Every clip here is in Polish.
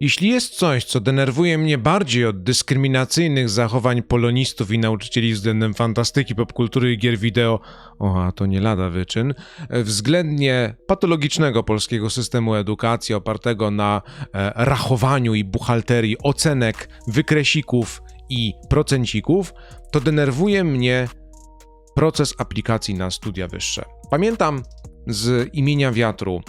Jeśli jest coś, co denerwuje mnie bardziej od dyskryminacyjnych zachowań polonistów i nauczycieli względem fantastyki, popkultury i gier wideo, o, a to nie lada wyczyn, e, względnie patologicznego polskiego systemu edukacji opartego na e, rachowaniu i buchalterii ocenek, wykresików i procencików, to denerwuje mnie proces aplikacji na studia wyższe. Pamiętam z imienia wiatru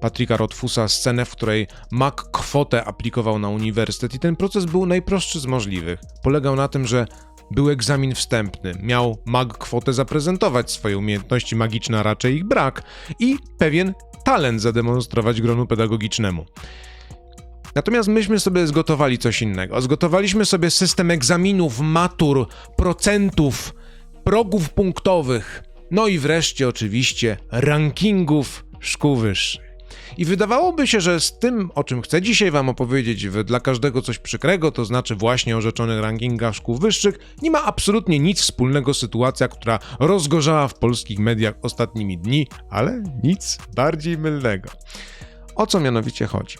Patryka Rotfusa scenę, w której Mac kwotę aplikował na uniwersytet i ten proces był najprostszy z możliwych. Polegał na tym, że był egzamin wstępny, miał mag kwotę zaprezentować swoje umiejętności magiczne, a raczej ich brak i pewien talent zademonstrować gronu pedagogicznemu. Natomiast myśmy sobie zgotowali coś innego. Zgotowaliśmy sobie system egzaminów, matur, procentów, progów punktowych, no i wreszcie oczywiście rankingów szkół wyższych. I wydawałoby się, że z tym, o czym chcę dzisiaj Wam opowiedzieć, dla każdego coś przykrego, to znaczy właśnie o rzeczonych rankingach szkół wyższych, nie ma absolutnie nic wspólnego sytuacja, która rozgorzała w polskich mediach ostatnimi dni, ale nic bardziej mylnego. O co mianowicie chodzi?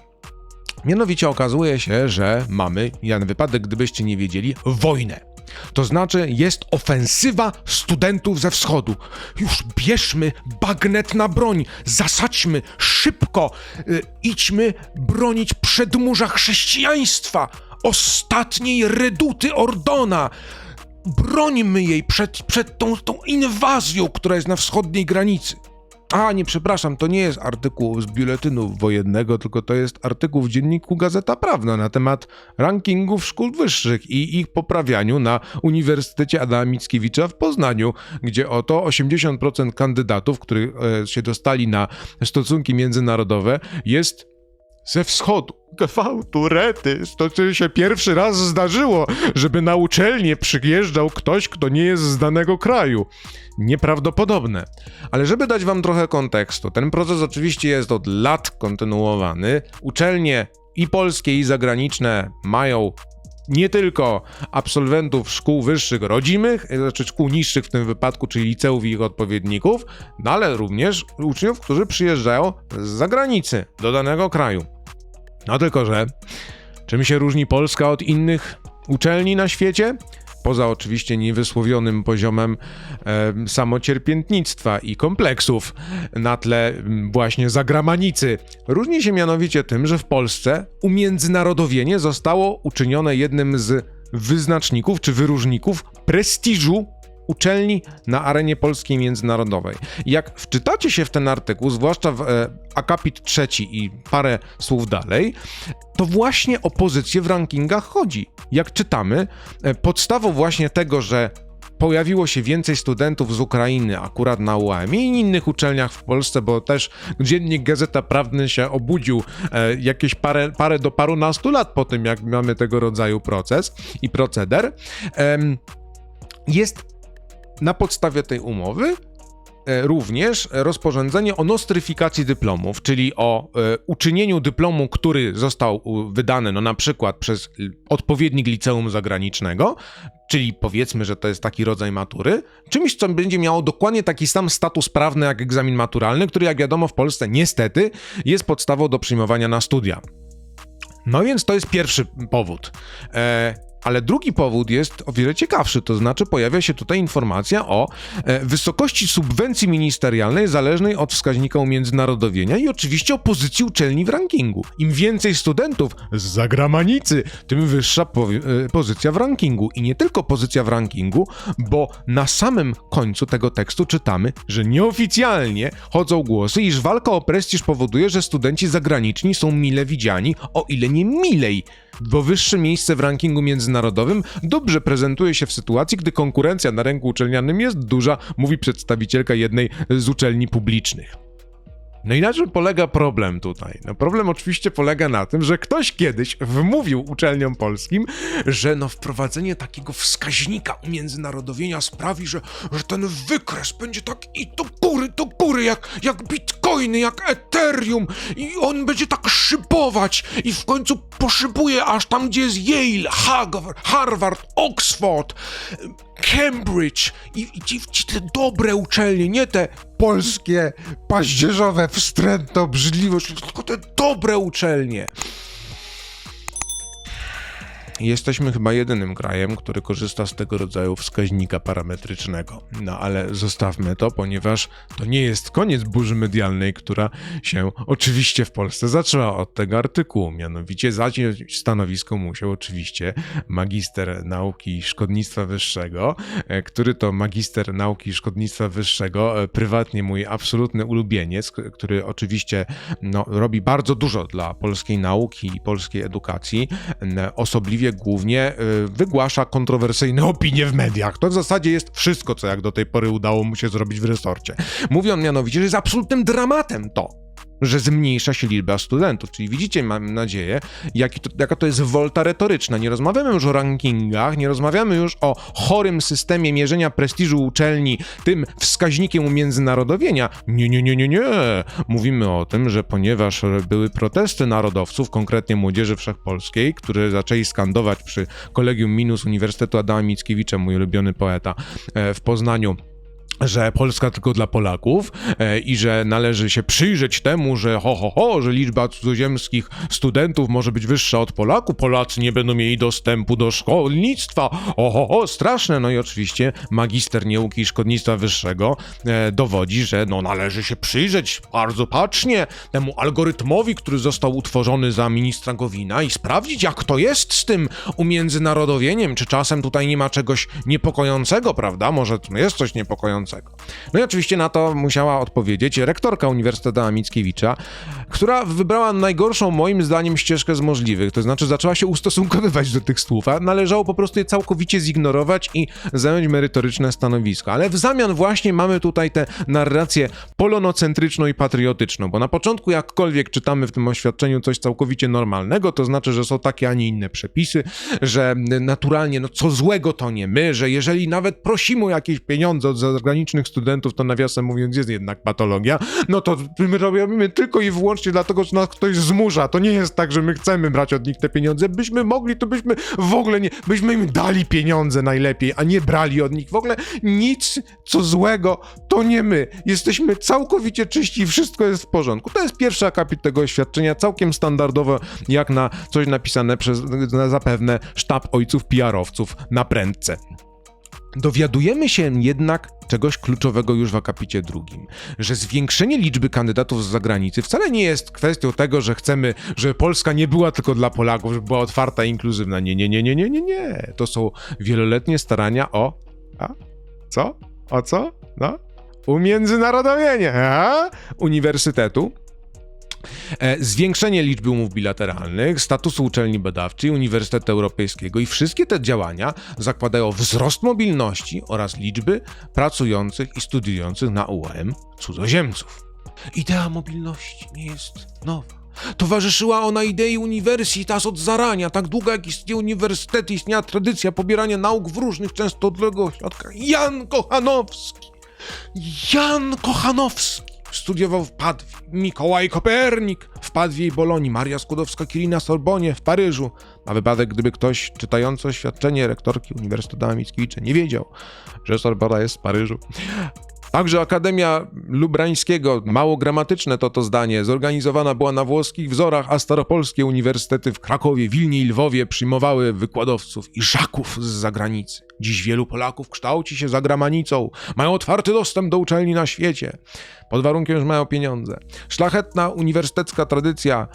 Mianowicie okazuje się, że mamy, na wypadek gdybyście nie wiedzieli, wojnę. To znaczy jest ofensywa studentów ze wschodu. Już bierzmy bagnet na broń, zasadźmy szybko, y, idźmy bronić przedmurza chrześcijaństwa, ostatniej reduty Ordona. Brońmy jej przed, przed tą, tą inwazją, która jest na wschodniej granicy. A, nie, przepraszam, to nie jest artykuł z biuletynu wojennego, tylko to jest artykuł w dzienniku Gazeta Prawna na temat rankingów szkół wyższych i ich poprawianiu na Uniwersytecie Adama Mickiewicza w Poznaniu, gdzie oto 80% kandydatów, którzy e, się dostali na stosunki międzynarodowe, jest ze wschodu. Gwałtu, rety, to się pierwszy raz zdarzyło, żeby na uczelnię przyjeżdżał ktoś, kto nie jest z danego kraju. Nieprawdopodobne. Ale żeby dać wam trochę kontekstu, ten proces oczywiście jest od lat kontynuowany. Uczelnie i polskie, i zagraniczne mają nie tylko absolwentów szkół wyższych rodzimych, znaczy szkół niższych w tym wypadku, czyli liceów i ich odpowiedników, no ale również uczniów, którzy przyjeżdżają z zagranicy do danego kraju. No tylko, że czym się różni Polska od innych uczelni na świecie? Poza oczywiście niewysłowionym poziomem e, samocierpiętnictwa i kompleksów na tle właśnie zagramanicy. Różni się mianowicie tym, że w Polsce umiędzynarodowienie zostało uczynione jednym z wyznaczników czy wyróżników prestiżu uczelni na arenie polskiej międzynarodowej. Jak wczytacie się w ten artykuł, zwłaszcza w e, akapit trzeci i parę słów dalej, to właśnie o pozycję w rankingach chodzi. Jak czytamy, e, podstawą właśnie tego, że pojawiło się więcej studentów z Ukrainy, akurat na UAM i innych uczelniach w Polsce, bo też dziennik Gazeta Prawny się obudził e, jakieś parę, parę do parunastu lat po tym, jak mamy tego rodzaju proces i proceder. Em, jest na podstawie tej umowy e, również rozporządzenie o nostryfikacji dyplomów, czyli o e, uczynieniu dyplomu, który został wydany, no na przykład przez odpowiednik liceum zagranicznego, czyli powiedzmy, że to jest taki rodzaj matury, czymś, co będzie miało dokładnie taki sam status prawny jak egzamin maturalny, który jak wiadomo w Polsce niestety jest podstawą do przyjmowania na studia. No więc to jest pierwszy powód. E, ale drugi powód jest o wiele ciekawszy, to znaczy pojawia się tutaj informacja o e, wysokości subwencji ministerialnej zależnej od wskaźnika umiędzynarodowienia i oczywiście o pozycji uczelni w rankingu. Im więcej studentów z zagranicy, tym wyższa powi- e, pozycja w rankingu. I nie tylko pozycja w rankingu, bo na samym końcu tego tekstu czytamy, że nieoficjalnie chodzą głosy, iż walka o prestiż powoduje, że studenci zagraniczni są mile widziani, o ile nie milej bo wyższe miejsce w rankingu międzynarodowym dobrze prezentuje się w sytuacji, gdy konkurencja na rynku uczelnianym jest duża, mówi przedstawicielka jednej z uczelni publicznych. No i na czym polega problem tutaj? No problem oczywiście polega na tym, że ktoś kiedyś wmówił uczelniom polskim, że no wprowadzenie takiego wskaźnika umiędzynarodowienia sprawi, że, że ten wykres będzie tak i do góry, do góry, jak, jak bitcoiny, jak ethereum i on będzie tak szybować i w końcu poszybuje aż tam, gdzie jest Yale, Harvard, Oxford, Cambridge i, i ci, ci te dobre uczelnie, nie te polskie, paździerzowe, wstrętne, obrzydliwość, tylko te dobre uczelnie. Jesteśmy chyba jedynym krajem, który korzysta z tego rodzaju wskaźnika parametrycznego. No ale zostawmy to, ponieważ to nie jest koniec burzy medialnej, która się oczywiście w Polsce zaczęła od tego artykułu. Mianowicie zająć stanowisko musiał oczywiście magister nauki szkodnictwa wyższego, e, który to magister nauki szkodnictwa wyższego, e, prywatnie mój absolutny ulubieniec, który oczywiście no, robi bardzo dużo dla polskiej nauki i polskiej edukacji, n- osobliwie głównie y, wygłasza kontrowersyjne opinie w mediach. To w zasadzie jest wszystko, co jak do tej pory udało mu się zrobić w resorcie. Mówi on mianowicie, że jest absolutnym dramatem to, że zmniejsza się liczba studentów. Czyli widzicie, mam nadzieję, to, jaka to jest wolta retoryczna. Nie rozmawiamy już o rankingach, nie rozmawiamy już o chorym systemie mierzenia prestiżu uczelni, tym wskaźnikiem umiędzynarodowienia. Nie, nie, nie, nie, nie. Mówimy o tym, że ponieważ były protesty narodowców, konkretnie młodzieży wszechpolskiej, które zaczęli skandować przy Kolegium Minus Uniwersytetu Adama Mickiewicza, mój ulubiony poeta, e, w Poznaniu, że Polska tylko dla Polaków e, i że należy się przyjrzeć temu, że ho, ho, ho, że liczba cudzoziemskich studentów może być wyższa od Polaków, Polacy nie będą mieli dostępu do szkolnictwa, o, ho, ho, straszne. No i oczywiście magister nauki i szkolnictwa wyższego e, dowodzi, że no należy się przyjrzeć bardzo patrznie temu algorytmowi, który został utworzony za ministra Gowina i sprawdzić, jak to jest z tym umiędzynarodowieniem, czy czasem tutaj nie ma czegoś niepokojącego, prawda? Może jest coś niepokojącego. No i oczywiście na to musiała odpowiedzieć rektorka Uniwersytetu Mickiewicza, która wybrała najgorszą moim zdaniem ścieżkę z możliwych, to znaczy zaczęła się ustosunkowywać do tych słów, a należało po prostu je całkowicie zignorować i zająć merytoryczne stanowisko. Ale w zamian właśnie mamy tutaj tę narrację polonocentryczną i patriotyczną, bo na początku jakkolwiek czytamy w tym oświadczeniu coś całkowicie normalnego, to znaczy, że są takie, a nie inne przepisy, że naturalnie, no co złego to nie my, że jeżeli nawet prosimy o jakieś pieniądze od zagranicznych studentów, to nawiasem mówiąc jest jednak patologia, no to my robimy tylko i wyłącznie dlatego, że nas ktoś zmusza. To nie jest tak, że my chcemy brać od nich te pieniądze. Byśmy mogli, to byśmy w ogóle nie, byśmy im dali pieniądze najlepiej, a nie brali od nich. W ogóle nic, co złego, to nie my. Jesteśmy całkowicie czyści i wszystko jest w porządku. To jest pierwszy akapit tego oświadczenia, całkiem standardowo, jak na coś napisane przez na zapewne sztab ojców PR-owców na prędce. Dowiadujemy się jednak czegoś kluczowego już w akapicie drugim, że zwiększenie liczby kandydatów z zagranicy wcale nie jest kwestią tego, że chcemy, żeby Polska nie była tylko dla Polaków, żeby była otwarta i inkluzywna. Nie, nie, nie, nie, nie, nie, nie. To są wieloletnie starania o... A? Co? O co? No? Umiędzynarodowienie, a? Uniwersytetu, Zwiększenie liczby umów bilateralnych, statusu uczelni badawczej, Uniwersytetu Europejskiego i wszystkie te działania zakładają wzrost mobilności oraz liczby pracujących i studiujących na UAM cudzoziemców. Idea mobilności nie jest nowa. Towarzyszyła ona idei Universitas od zarania. Tak długo jak istnieje uniwersytet, istniała tradycja pobierania nauk w różnych, często odległych ośrodkach. Jan Kochanowski! Jan Kochanowski! Studiował w Padwie, Mikołaj Kopernik w Padwie i Bolonii, Maria Skłodowska-Curie Sorbonie w Paryżu. Na wypadek, gdyby ktoś czytający oświadczenie rektorki Uniwersytetu Adama Mickiewicza nie wiedział, że Sorbona jest w Paryżu. Także Akademia Lubrańskiego, mało gramatyczne to to zdanie, zorganizowana była na włoskich wzorach, a staropolskie uniwersytety w Krakowie, Wilnie i Lwowie przyjmowały wykładowców i żaków z zagranicy. Dziś wielu Polaków kształci się za gramanicą, mają otwarty dostęp do uczelni na świecie, pod warunkiem, że mają pieniądze. Szlachetna uniwersytecka tradycja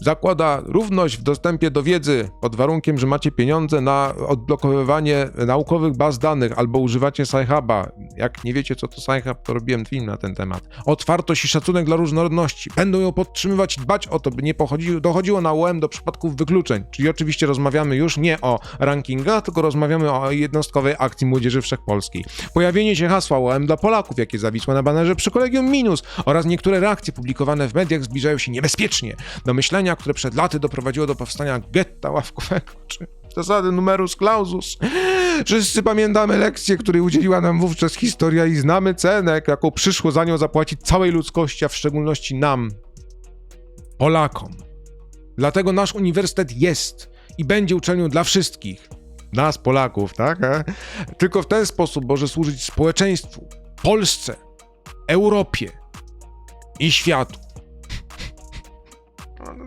zakłada równość w dostępie do wiedzy pod warunkiem, że macie pieniądze na odblokowywanie naukowych baz danych albo używacie Sci-Huba. Jak nie wiecie, co to Sci-Hub, to robiłem film na ten temat. Otwartość i szacunek dla różnorodności. Będą ją podtrzymywać i dbać o to, by nie dochodziło na UM do przypadków wykluczeń. Czyli oczywiście rozmawiamy już nie o rankingach, tylko rozmawiamy o jednostkowej akcji Młodzieży Wszechpolskiej. Pojawienie się hasła UM dla Polaków, jakie zawisło na banerze przy Kolegium Minus oraz niektóre reakcje publikowane w mediach zbliżają się niebezpiecznie do myślenia, które przed laty doprowadziło do powstania getta ławkowego, czy zasady numerus clausus. Wszyscy pamiętamy lekcję, której udzieliła nam wówczas historia i znamy cenę, jaką przyszło za nią zapłacić całej ludzkości, a w szczególności nam, Polakom. Dlatego nasz uniwersytet jest i będzie uczelnią dla wszystkich. Nas, Polaków, tak? E? Tylko w ten sposób może służyć społeczeństwu, Polsce, Europie i światu.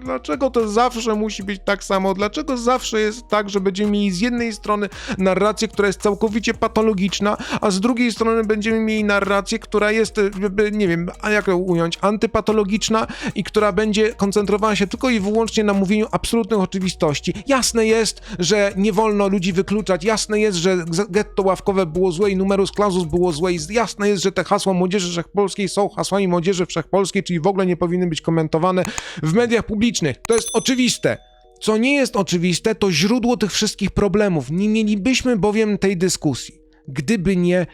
Dlaczego to zawsze musi być tak samo? Dlaczego zawsze jest tak, że będziemy mieli z jednej strony narrację, która jest całkowicie patologiczna, a z drugiej strony będziemy mieli narrację, która jest, e, nie wiem, jak to ująć, antypatologiczna i która będzie koncentrowała się tylko i wyłącznie na mówieniu absolutnych oczywistości. Jasne jest, że nie wolno ludzi wykluczać, jasne jest, że getto ławkowe było złe i numerus clausus było złe i jasne jest, że te hasła młodzieży wszechpolskiej są hasłami młodzieży wszechpolskiej, czyli w ogóle nie powinny być komentowane w mediach publicznych. To jest oczywiste. Co nie jest oczywiste, to źródło tych wszystkich problemów. Nie mielibyśmy bowiem tej dyskusji, gdyby nie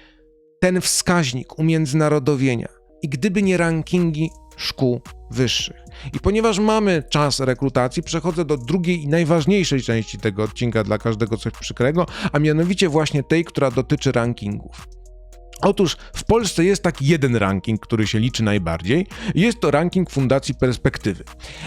ten wskaźnik umiędzynarodowienia i gdyby nie rankingi szkół wyższych. I ponieważ mamy czas rekrutacji, przechodzę do drugiej i najważniejszej części tego odcinka dla każdego coś przykrego, a mianowicie właśnie tej, która dotyczy rankingów. Otóż w Polsce jest taki jeden ranking, który się liczy najbardziej. Jest to ranking Fundacji Perspektywy.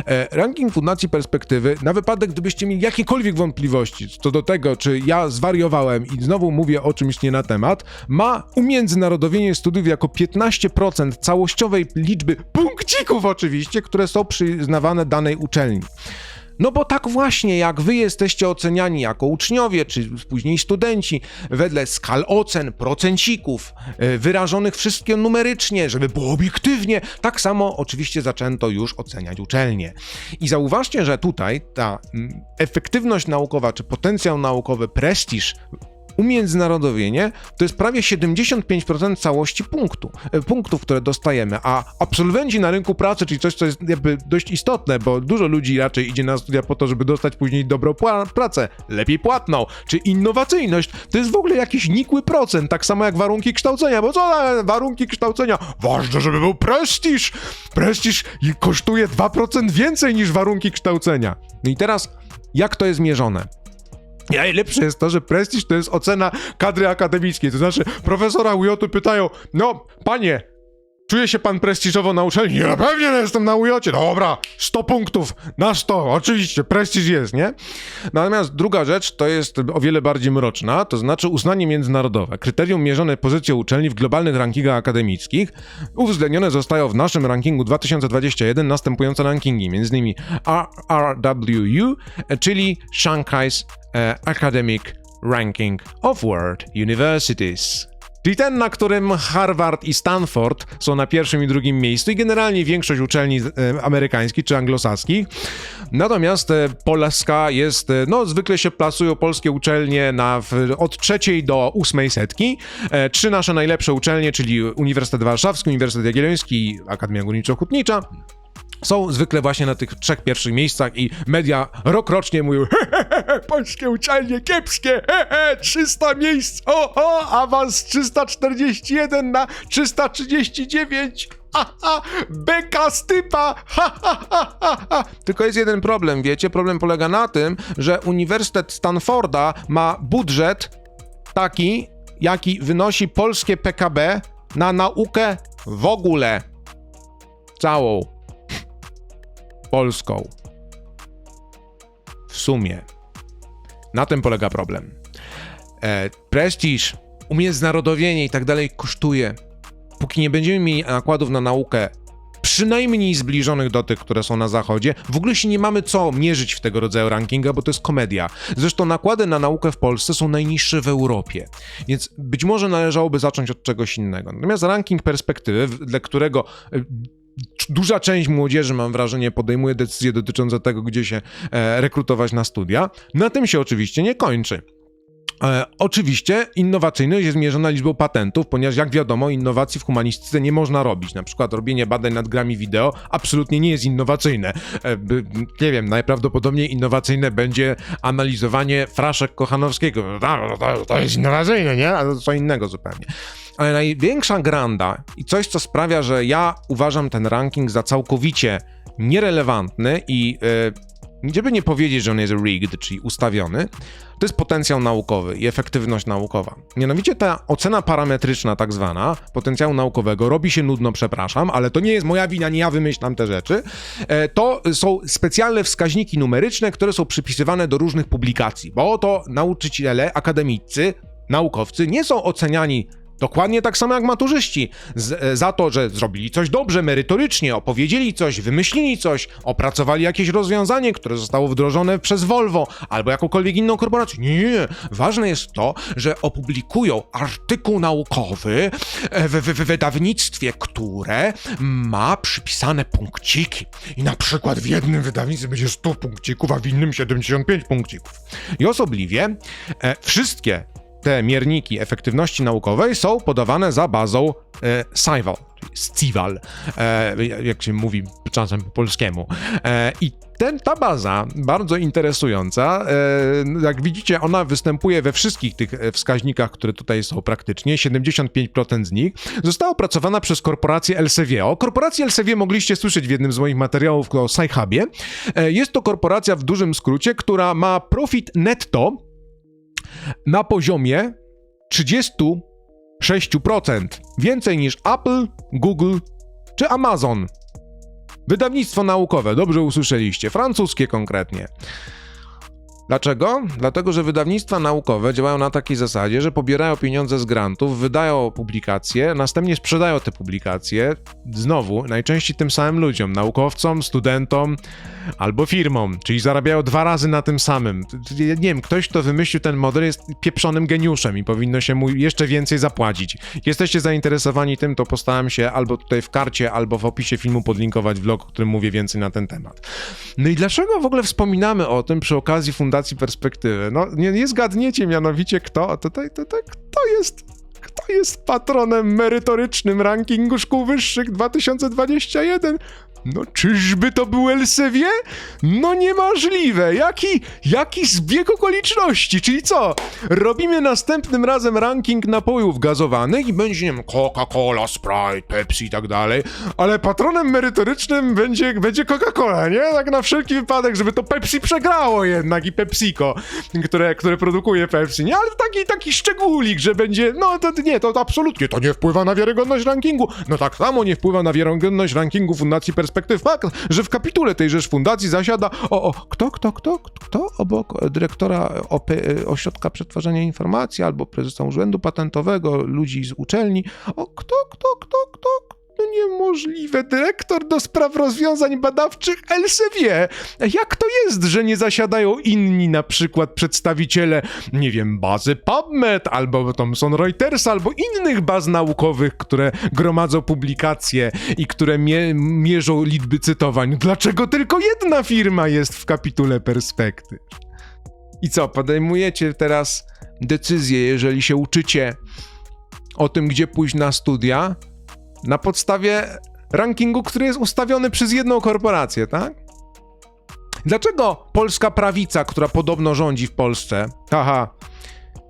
E, ranking Fundacji Perspektywy, na wypadek gdybyście mieli jakiekolwiek wątpliwości co do tego, czy ja zwariowałem i znowu mówię o czymś nie na temat, ma umiędzynarodowienie studiów jako 15% całościowej liczby punkcików oczywiście, które są przyznawane danej uczelni. No bo tak właśnie, jak wy jesteście oceniani jako uczniowie, czy później studenci, wedle skal ocen, procencików, e, wyrażonych wszystkie numerycznie, żeby było obiektywnie, tak samo oczywiście zaczęto już oceniać uczelnie. I zauważcie, że tutaj ta mm, efektywność naukowa, czy potencjał naukowy, prestiż, umiędzynarodowienie to jest prawie 75% całości punktu, e, punktów, które dostajemy, a absolwenci na rynku pracy, czyli coś, co jest jakby dość istotne, bo dużo ludzi raczej idzie na studia po to, żeby dostać później dobrą pracę, lepiej płatną, czy innowacyjność, to jest w ogóle jakiś nikły procent, tak samo jak warunki kształcenia, bo co za warunki kształcenia? Ważne, żeby był prestiż! Prestiż kosztuje 2% więcej niż warunki kształcenia. No i teraz, jak to jest mierzone? I Najlepsze jest to, że prestiż to jest ocena kadry akademickiej. To znaczy, profesora UJ pytają, no, panie, czuje się pan prestiżowo na uczelni? Ja pewnie jestem na UJ. Dobra, 100 punktów na 100. Oczywiście, prestiż jest, nie? Natomiast druga rzecz to jest o wiele bardziej mroczna, to znaczy uznanie międzynarodowe. Kryterium mierzone pozycją uczelni w globalnych rankingach akademickich uwzględnione zostają w naszym rankingu 2021 następujące rankingi, m.in. RRWU, czyli Shanghai's Academic Ranking of World Universities. Czyli ten, na którym Harvard i Stanford są na pierwszym i drugim miejscu i generalnie większość uczelni e, amerykańskich czy anglosaskich. Natomiast e, Polska jest, e, no zwykle się plasują polskie uczelnie na, od trzeciej do ósmej setki. E, trzy nasze najlepsze uczelnie, czyli Uniwersytet Warszawski, Uniwersytet Jagielloński i Akademia Górniczo-Hutnicza, są zwykle właśnie na tych trzech pierwszych miejscach i media rokrocznie mówią he, he, he, polskie uczelnie kiepskie, he, he, 300 miejsc, o, o, awans 341 na 339, ha, ha, beka stypa, ha, ha, ha, ha, ha. Tylko jest jeden problem, wiecie, problem polega na tym, że Uniwersytet Stanforda ma budżet taki, jaki wynosi polskie PKB na naukę w ogóle. Całą. Polską. W sumie. Na tym polega problem. E, prestiż, umiędzynarodowienie i tak dalej kosztuje. Póki nie będziemy mieli nakładów na naukę przynajmniej zbliżonych do tych, które są na zachodzie, w ogóle się nie mamy co mierzyć w tego rodzaju rankinga, bo to jest komedia. Zresztą nakłady na naukę w Polsce są najniższe w Europie, więc być może należałoby zacząć od czegoś innego. Natomiast ranking perspektywy, dla którego e, duża część młodzieży, mam wrażenie, podejmuje decyzje dotyczące tego, gdzie się e, rekrutować na studia. Na tym się oczywiście nie kończy. E, oczywiście innowacyjność jest mierzona liczbą patentów, ponieważ jak wiadomo, innowacji w humanistyce nie można robić. Na przykład robienie badań nad grami wideo absolutnie nie jest innowacyjne. E, nie wiem, najprawdopodobniej innowacyjne będzie analizowanie fraszek Kochanowskiego. No, To, to, to jest innowacyjne, nie? A to co innego zupełnie. Ale największa granda i coś, co sprawia, że ja uważam ten ranking za całkowicie nierelewantny i e, żeby nie powiedzieć, że on jest rigged, czyli ustawiony, to jest potencjał naukowy i efektywność naukowa. Mianowicie ta ocena parametryczna, tak zwana, potencjału naukowego, robi się nudno, przepraszam, ale to nie jest moja wina, nie ja wymyślam te rzeczy. E, To są specjalne wskaźniki numeryczne, które są przypisywane do różnych publikacji, bo to nauczyciele, akademicy, naukowcy nie są oceniani Dokładnie tak samo jak maturzyści. Z, e, za to, że zrobili coś dobrze, merytorycznie, opowiedzieli coś, wymyślili coś, opracowali jakieś rozwiązanie, które zostało wdrożone przez Volvo albo jakąkolwiek inną korporację. Nie, nie. Ważne jest to, że opublikują artykuł naukowy e, w, w, w wydawnictwie, które ma przypisane punkciki. I na przykład w jednym wydawnictwie będzie 100 punkcików, a w innym 75 punkcików. I osobliwie e, wszystkie te mierniki efektywności naukowej są podawane za bazą e, SCIVAL, SCIVAL, e, jak się mówi czasem po polskiemu. E, I ten, ta baza, bardzo interesująca, e, jak widzicie, ona występuje we wszystkich tych e, wskaźnikach, które tutaj są praktycznie, 75% z nich, została opracowana przez korporację Elsevier. O korporacji Elsevier mogliście słyszeć w jednym z moich materiałów o Sci-Hubie. E, Jest to korporacja w dużym skrócie, która ma profit netto na poziomie 36%. Więcej niż Apple, Google czy Amazon. Wydawnictwo naukowe, dobrze usłyszeliście, francuskie konkretnie. Dlaczego? Dlatego, że wydawnictwa naukowe działają na takiej zasadzie, że pobierają pieniądze z grantów, wydają publikacje, następnie sprzedają te publikacje znowu, najczęściej tym samym ludziom, naukowcom, studentom albo firmom, czyli zarabiają dwa razy na tym samym. Nie wiem, ktoś, kto wymyślił ten model jest pieprzonym geniuszem i powinno się mu jeszcze więcej zapłacić. Jesteście zainteresowani tym, to postaram się albo tutaj w karcie, albo w opisie filmu podlinkować vlog, w którym mówię więcej na ten temat. No i dlaczego w ogóle wspominamy o tym przy okazji Fundacji Perspektywy? No nie, nie zgadniecie mianowicie kto, tutaj, tutaj kto jest kto jest patronem merytorycznym rankingu szkół wyższych 2021? No czyżby to był Elsevier? No niemożliwe! Jaki, jaki zbieg okoliczności? Czyli co? Robimy następnym razem ranking napojów gazowanych i będzie, nie wiem, Coca-Cola, Sprite, Pepsi i tak dalej, ale patronem merytorycznym będzie, będzie Coca-Cola, nie? Tak na wszelki wypadek, żeby to Pepsi przegrało jednak i PepsiCo, które, które produkuje Pepsi, nie? Ale taki, taki szczególik, że będzie, no to nie, to, to absolutnie, to nie wpływa na wiarygodność rankingu. No tak samo nie wpływa na wiarygodność rankingu Fundacji Perspektyw. Fakt, że w kapitule tejżeż fundacji zasiada o, o kto, kto, kto, kto obok dyrektora OP, Ośrodka Przetwarzania Informacji albo prezesa Urzędu Patentowego, ludzi z uczelni, o kto, kto, kto, kto, no niemożliwe, dyrektor do spraw rozwiązań badawczych Elsevier. Jak to jest, że nie zasiadają inni, na przykład przedstawiciele, nie wiem, bazy PubMed, albo Thomson Reuters, albo innych baz naukowych, które gromadzą publikacje i które mie mierzą liczby cytowań? Dlaczego tylko jedna firma jest w kapitule perspektyw? I co, podejmujecie teraz decyzję, jeżeli się uczycie o tym, gdzie pójść na studia, na podstawie rankingu, który jest ustawiony przez jedną korporację, tak? Dlaczego polska prawica, która podobno rządzi w Polsce, haha,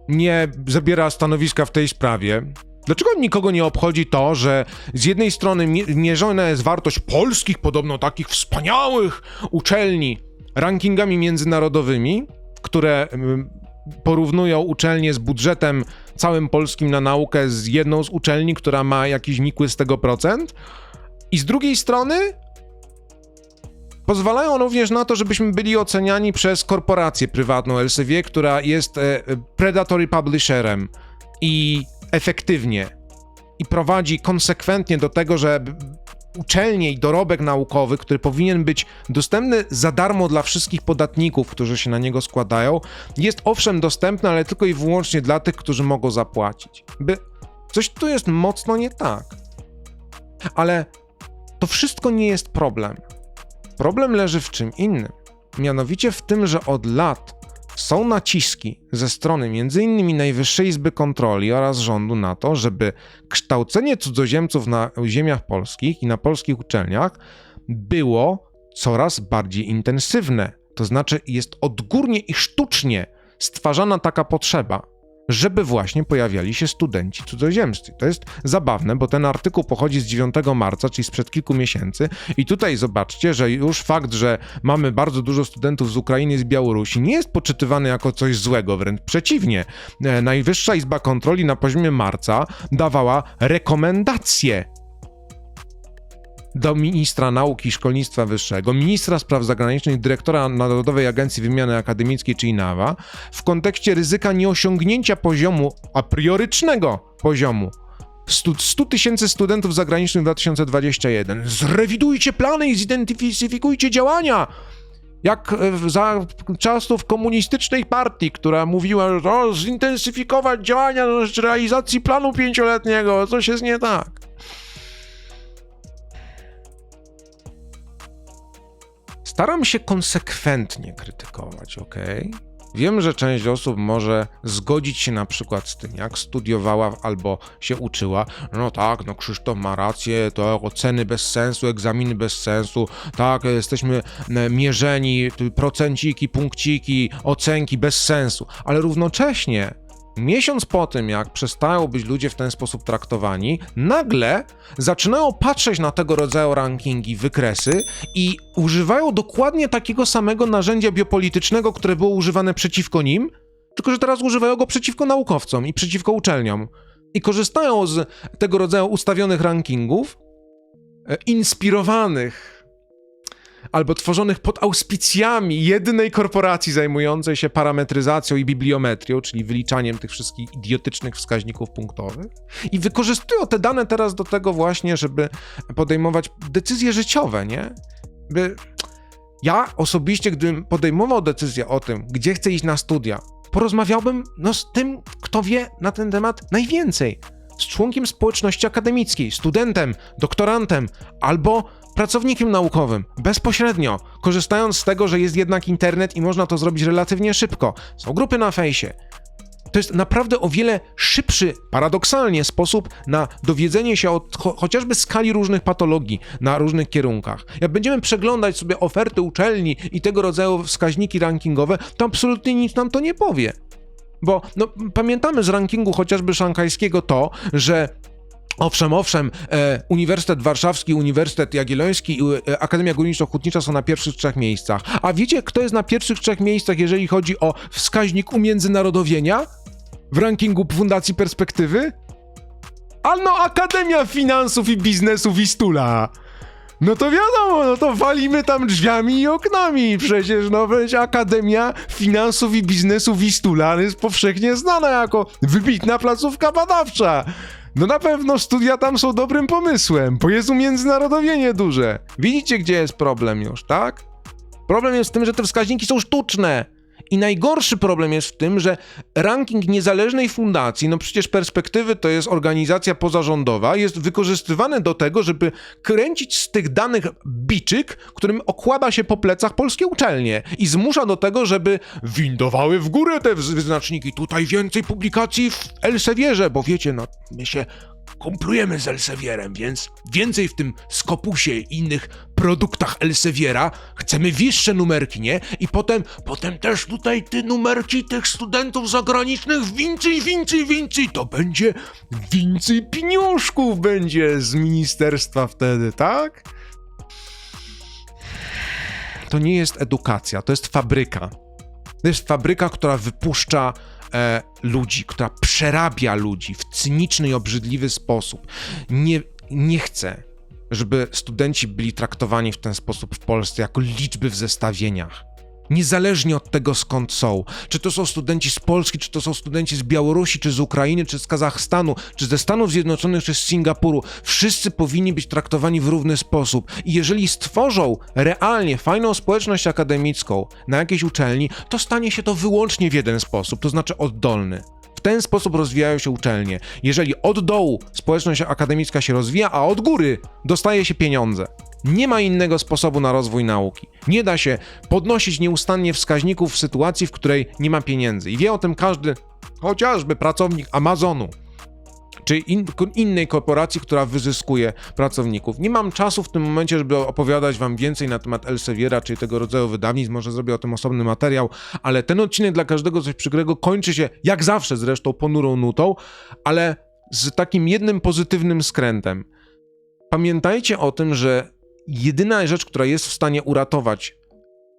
nie zabiera stanowiska w tej sprawie? Dlaczego nikogo nie obchodzi to, że z jednej strony mi- mierzona jest wartość polskich, podobno takich wspaniałych uczelni rankingami międzynarodowymi, które ym, porównują uczelnie z budżetem całym polskim na naukę z jedną z uczelni, która ma jakiś nikły z tego procent, i z drugiej strony pozwalają również na to, żebyśmy byli oceniani przez korporację prywatną Elsevier, która jest e, predatory publisherem i efektywnie i prowadzi konsekwentnie do tego, że uczelnie i dorobek naukowy, który powinien być dostępny za darmo dla wszystkich podatników, którzy się na niego składają, jest owszem dostępny, ale tylko i wyłącznie dla tych, którzy mogą zapłacić. By coś tu jest mocno nie tak. Ale to wszystko nie jest problem. Problem leży w czym innym. Mianowicie w tym, że od lat są naciski ze strony m.in. Najwyższej Izby Kontroli oraz rządu na to, żeby kształcenie cudzoziemców na ziemiach polskich i na polskich uczelniach było coraz bardziej intensywne. To znaczy jest odgórnie i sztucznie stwarzana taka potrzeba, żeby właśnie pojawiali się studenci cudzoziemscy. To jest zabawne, bo ten artykuł pochodzi z 9 marca, czyli sprzed kilku miesięcy i tutaj zobaczcie, że już fakt, że mamy bardzo dużo studentów z Ukrainy z Białorusi nie jest poczytywany jako coś złego, wręcz przeciwnie. E, Najwyższa Izba Kontroli na poziomie marca dawała rekomendacje do ministra nauki i szkolnictwa wyższego, ministra spraw zagranicznych, dyrektora Narodowej Agencji Wymiany Akademickiej czy INAWA w kontekście ryzyka nieosiągnięcia poziomu, a priorycznego poziomu 100 100 tysięcy studentów zagranicznych w 2021. Zrewidujcie plany i zidentyfikujcie działania. Jak e, za czasów komunistycznej partii, która mówiła, że zintensyfikować działania na rzecz realizacji planu pięcioletniego, coś jest nie tak. Staram się konsekwentnie krytykować, ok? Wiem, że część osób może zgodzić się na przykład z tym, jak studiowała albo się uczyła. No tak, no Krzysztof ma rację, to oceny bez sensu, egzaminy bez sensu, tak, jesteśmy e, mierzeni, procenciki, punkciki, ocenki bez sensu, ale równocześnie Miesiąc po tym, jak przestają być ludzie w ten sposób traktowani, nagle zaczynają patrzeć na tego rodzaju rankingi, wykresy i używają dokładnie takiego samego narzędzia biopolitycznego, które było używane przeciwko nim, tylko że teraz używają go przeciwko naukowcom i przeciwko uczelniom. I korzystają z tego rodzaju ustawionych rankingów, e, inspirowanych albo tworzonych pod auspicjami jednej korporacji zajmującej się parametryzacją i bibliometrią, czyli wyliczaniem tych wszystkich idiotycznych wskaźników punktowych, i wykorzystują te dane teraz do tego właśnie, żeby podejmować decyzje życiowe, nie? By ja osobiście, gdybym podejmował decyzję o tym, gdzie chcę iść na studia, porozmawiałbym no, z tym, kto wie na ten temat najwięcej. Z członkiem społeczności akademickiej, studentem, doktorantem albo pracownikiem naukowym, bezpośrednio, korzystając z tego, że jest jednak internet i można to zrobić relatywnie szybko. Są grupy na fejsie. To jest naprawdę o wiele szybszy, paradoksalnie, sposób na dowiedzenie się o cho chociażby skali różnych patologii na różnych kierunkach. Jak będziemy przeglądać sobie oferty uczelni i tego rodzaju wskaźniki rankingowe, to absolutnie nic nam to nie powie. Bo no, pamiętamy z rankingu chociażby szanghajskiego to, że Owszem, owszem, e, Uniwersytet Warszawski, Uniwersytet Jagielloński i e, Akademia Górniczo-Hutnicza są na pierwszych trzech miejscach. A wiecie, kto jest na pierwszych trzech miejscach, jeżeli chodzi o wskaźnik umiędzynarodowienia w rankingu Fundacji Perspektywy? Ano Akademia Finansów i Biznesu Wistula. No to wiadomo, no to walimy tam drzwiami i oknami. Przecież no weź Akademia Finansów i Biznesu Wistula jest powszechnie znana jako wybitna placówka badawcza. No na pewno studia tam są dobrym pomysłem, bo jest umiędzynarodowienie duże. Widzicie, gdzie jest problem już, tak? Problem jest w tym, że te wskaźniki są sztuczne. I najgorszy problem jest w tym, że ranking niezależnej fundacji, no przecież perspektywy to jest organizacja pozarządowa, jest wykorzystywany do tego, żeby kręcić z tych danych biczyk, którym okłada się po plecach polskie uczelnie i zmusza do tego, żeby windowały w górę te wyznaczniki. Tutaj więcej publikacji w Elsewierze, bo wiecie, no my się kumplujemy z Elsewierem, więc więcej w tym Skopusie i innych produktach Elseviera. Chcemy wyższe numerki, nie? I potem, potem też tutaj te numerki tych studentów zagranicznych więcej, więcej, więcej. To będzie więcej pieniążków będzie z ministerstwa wtedy, tak? To nie jest edukacja, to jest fabryka. To jest fabryka, która wypuszcza e, ludzi, która przerabia ludzi w cyniczny i obrzydliwy sposób. Nie, nie chcę, żeby studenci byli traktowani w ten sposób w Polsce jako liczby w zestawieniach. Niezależnie od tego, skąd są. Czy to są studenci z Polski, czy to są studenci z Białorusi, czy z Ukrainy, czy z Kazachstanu, czy ze Stanów Zjednoczonych, czy z Singapuru. Wszyscy powinni być traktowani w równy sposób. I jeżeli stworzą realnie fajną społeczność akademicką na jakiejś uczelni, to stanie się to wyłącznie w jeden sposób, to znaczy oddolny. Ten sposób rozwijają się uczelnie. Jeżeli od dołu społeczność akademicka się rozwija, a od góry dostaje się pieniądze. Nie ma innego sposobu na rozwój nauki. Nie da się podnosić nieustannie wskaźników w sytuacji, w której nie ma pieniędzy. I wie o tym każdy, chociażby pracownik Amazonu czy in, innej korporacji, która wyzyskuje pracowników. Nie mam czasu w tym momencie, żeby opowiadać wam więcej na temat Elseviera, czy tego rodzaju wydawnictw, może zrobię o tym osobny materiał, ale ten odcinek dla każdego coś przykrego kończy się, jak zawsze zresztą, ponurą nutą, ale z takim jednym pozytywnym skrętem. Pamiętajcie o tym, że jedyna rzecz, która jest w stanie uratować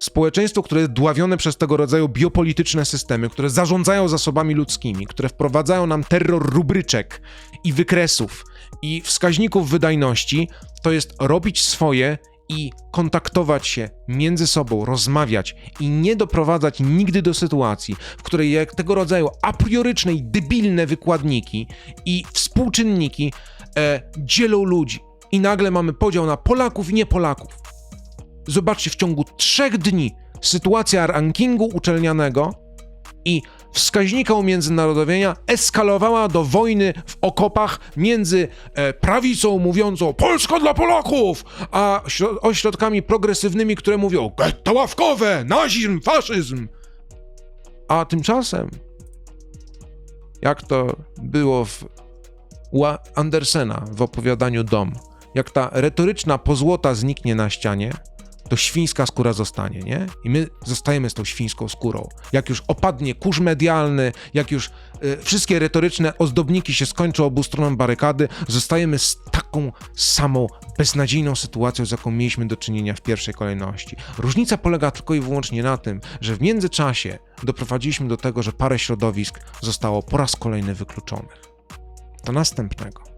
Społeczeństwo, które jest dławione przez tego rodzaju biopolityczne systemy, które zarządzają zasobami ludzkimi, które wprowadzają nam terror rubryczek i wykresów i wskaźników wydajności, to jest robić swoje i kontaktować się między sobą, rozmawiać i nie doprowadzać nigdy do sytuacji, w której jak tego rodzaju a prioryczne i debilne wykładniki i współczynniki e, dzielą ludzi. I nagle mamy podział na Polaków i nie Polaków. Zobaczcie, w ciągu trzech dni sytuacja rankingu uczelnianego i wskaźnika umiędzynarodowienia eskalowała do wojny w okopach między e, prawicą mówiącą Polska dla Polaków, a śro- ośrodkami progresywnymi, które mówią getta ławkowe, nazizm, faszyzm. A tymczasem, jak to było w u Andersena w opowiadaniu Dom, jak ta retoryczna pozłota zniknie na ścianie, to świńska skóra zostanie, nie? I my zostajemy z tą świńską skórą. Jak już opadnie kurz medialny, jak już y, wszystkie retoryczne ozdobniki się skończą obu stronom barykady, zostajemy z taką samą beznadziejną sytuacją, z jaką mieliśmy do czynienia w pierwszej kolejności. Różnica polega tylko i wyłącznie na tym, że w międzyczasie doprowadziliśmy do tego, że parę środowisk zostało po raz kolejny wykluczonych. Do następnego.